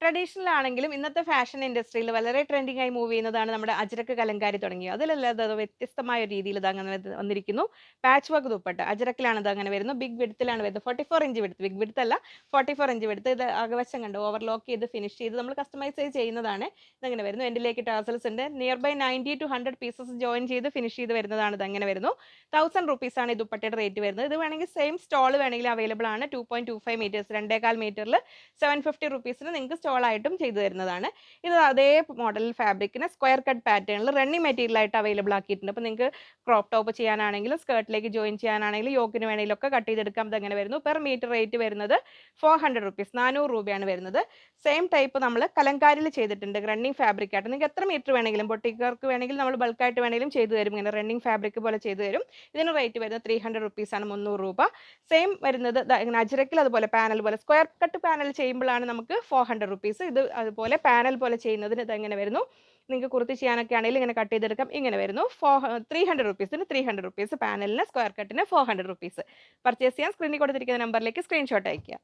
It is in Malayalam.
ട്രഡീഷണൽ ആണെങ്കിലും ഇന്നത്തെ ഫാഷൻ ഇൻഡസ്ട്രിയിൽ വളരെ ട്രെൻഡിങ് ആയി മൂവ് ചെയ്യുന്നതാണ് നമ്മുടെ അജരക്ക് കലങ്കാരി തുടങ്ങിയത് അതിലല്ലാതെ അത് വ്യത്യസ്തമായ രീതിയിൽ ഇത് അങ്ങനെ വന്നിരിക്കുന്നു. Patch work dupatta. അജരക്കിലാണ് ഇത് അങ്ങനെ വരുന്നത്. ബിഗ് വിടുത്തിലാണ് വരുന്നത്. Forty four inch width big width അല്ല ഫോർട്ടി ഫോർ ഇഞ്ച് വിടുത്ത് ഇത് അകവശം കണ്ട്? ഓവർലോക്ക് ചെയ്ത് ഫിനിഷ് ചെയ്ത് നമ്മൾ കസ്റ്റമൈസ് ചെയ്യുന്നതാണ് ഇതങ്ങനെ വരുന്നു എൻഡിലേക്ക് ടാസൽസ് ഉണ്ട്. Nearby ninety two hundred pieces join ചെയ്ത് ഫിനിഷ് ചെയ്ത് വരുന്നതാണ് ഇത് അങ്ങനെ വരുന്നു. തൗസൻഡ് റുപ്പീസ് ആണ് ഈ ദുപ്പട്ടയുടെ റേറ്റ് വരുന്നത്. ഇത് വേണമെങ്കിൽ സെയിം സ്റ്റോൾ വേണമെങ്കിൽ അവൈലബിൾ ആണ്. Two point two five metres രണ്ടേകാൽ മീറ്ററിൽ സെവൻ ഫിഫ്റ്റി റുപ്പീസിന് നിങ്ങൾക്ക് സ്റ്റോൾ ആയിട്ടും ചെയ്തു തരുന്നതാണ്. ഇത് അതേ മോഡൽ ഫാബ്രിക്കിന് സ്ക്വയർ കട്ട് പാറ്റേണിൽ റണ്ണിങ് മെറ്റീരിയൽ ആയിട്ട് അവൈലബിൾ ആക്കിയിട്ടുണ്ട്. അപ്പോൾ നിങ്ങൾക്ക് ക്രോപ്പ് ടോപ്പ് ചെയ്യാനാണെങ്കിലും സ്കേർട്ടിലേക്ക് ജോയിൻ ചെയ്യാനാണെങ്കിലും യോക്കിന് വേണമെങ്കിലും ഒക്കെ കട്ട് ചെയ്തെടുക്കാം. ഇതങ്ങനെ വരുന്നു. പെർ മീറ്റർ റേറ്റ് വരുന്നത് ഫോർ ഹൺഡ്രഡ് റുപ്പീസ് നാനൂറ് രൂപയാണ് വരുന്നത്. സെയിം ടൈപ്പ് നമ്മൾ കലങ്കാരിൽ ചെയ്തിട്ടുണ്ട് റണ്ണിങ് ഫാബ്രിക് ആയിട്ട്. നിങ്ങൾക്ക് എത്ര മീറ്റർ വേണമെങ്കിലും പൊട്ടിക്കാർക്ക് വേണമെങ്കിൽ നമ്മൾ ബൾക്കായിട്ട് വേണമെങ്കിലും ചെയ്തു തരും. ഇങ്ങനെ റണ്ണിങ് ഫാബ്രിക് പോലെ ചെയ്തു തരും. ഇതിന് റേറ്റ് വരുന്നത് ത്രീ ഹൺഡ്രഡ് റുപ്പീസാണ് മുന്നൂറ് രൂപ. സെയിം വരുന്നത് അജരക്കിൽ അതുപോലെ പാനൽ പോലെ സ്ക്വയർ കട്ട് പാനൽ ചെയ്യുമ്പോഴാണ് നമുക്ക് ഫോർ ഹൺഡ്രഡ് റുപ്പീസ് ഇത് അതുപോലെ പാനൽ പോലെ ചെയ്യുന്നതിന് ഇത് എങ്ങനെ വരുന്നു? നിങ്ങൾക്ക് കുർത്തി ചെയ്യാനൊക്കെ ആണെങ്കിൽ ഇങ്ങനെ കട്ട് ചെയ്തെടുക്കാം. ഇങ്ങനെ വരുന്നു. ഫോർ ത്രീ ഹൺഡ്രഡ് റുപ്പീസിന് ത്രീ ഹൺഡ്രഡ് റുപ്പീസ് പാനലിന് സ്ക്വയർ കട്ടിന് ഫോർ ഹൺഡ്രഡ് റുപ്പീസ് പർച്ചേസ് ചെയ്യാൻ സ്ക്രീനിൽ കൊടുത്തിരിക്കുന്ന നമ്പറിലേക്ക് സ്ക്രീൻഷോട്ട് അയയ്ക്കുക.